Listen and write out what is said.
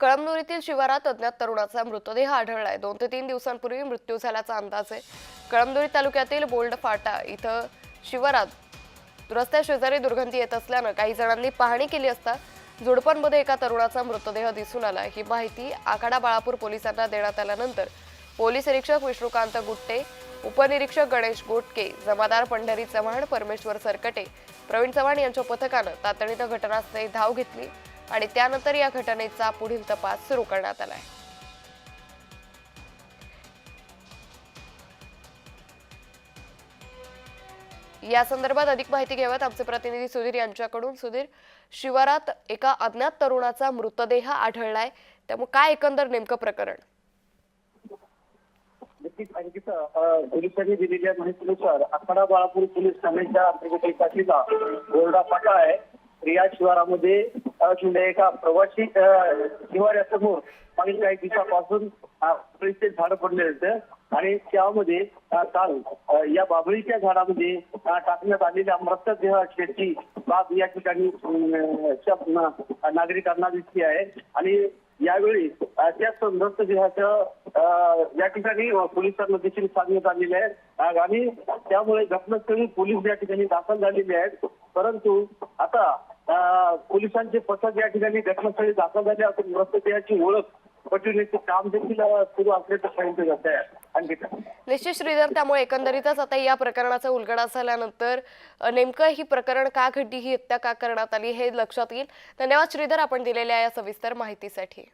कळमनुरीतील शिवारात अज्ञात तरुणाचा मृतदेह आढळलाय. दोन ते तीन दिवसांपूर्वी मृत्यू झाल्याचा अंदाज आहे. कळमनुरी तालुक्यातील बोल्ड फाटा इथं शिवारात रस्त्या शेजारी दुर्गंधी येत असल्यानं काही जणांनी पाहणी केली असता झुडपांमध्ये एका तरुणाचा मृतदेह दिसून आला. ही माहिती आखाडा बाळापूर पोलिसांना देण्यात आल्यानंतर पोलीस निरीक्षक विष्णुकांत गुट्टे उपनिरीक्षक गणेश गोटके जमादार पंढरी चव्हाण परमेश्वर सरकटे प्रवीण चव्हाण यांच्या पथकानं तातडीनं घटनास्थळी धाव घेतली. आणि त्यानंतर या घटनेचा पुढील तपास सुरू करण्यात आलाय. या संदर्भात अधिक माहिती घेवत आमचे प्रतिनिधी सुधीर यांच्याकडून. सुधीर शिवारात एका अज्ञात तरुणाचा मृतदेह आढळलाय. त्यामुळे काय एकंदर नेमकं प्रकरण? पोलिसांनी दिलेल्या माहितीनुसार आखाडा बाळापूर पोलीस ठाण्याच्या अंतर्गत एक बोर्डा फाटा आहे. रिया शिवारामध्ये अ, एका प्रवासी निवाऱ्यासमोर मागील काही दिवसापासून अ, झाड पडले होते. आणि त्यामध्ये काल या बाभळीच्या झाडामध्ये टाकण्यात आलेल्या मृतदेह असल्याची बाब या ठिकाणी नागरिकांना दिसली आहे. आणि यावेळी त्याच त्या मृतदेहाचं या ठिकाणी पोलिसांना देखील सांगण्यात आलेले आहे. आणि त्यामुळे घटनास्थळी पोलीस या ठिकाणी दाखल झालेले आहेत. परंतु आता पोलिसांचे पथक या ठिकाणी घटनास्थळी दाखल झाले असून मृतदेहाची ओळख पटविण्याचे काम देखील सुरू असल्याचं सांगितलं जात आहे. अंकिता निश्चित श्रीधर त्यामुळे एकंदरीतच आता या प्रकरणाचा उलगडा झाल्यानंतर नेमकं ही प्रकरण का घडली ही हत्या का करण्यात आली हे लक्षात येईल. धन्यवाद श्रीधर आपण दिलेल्या या सविस्तर माहितीसाठी.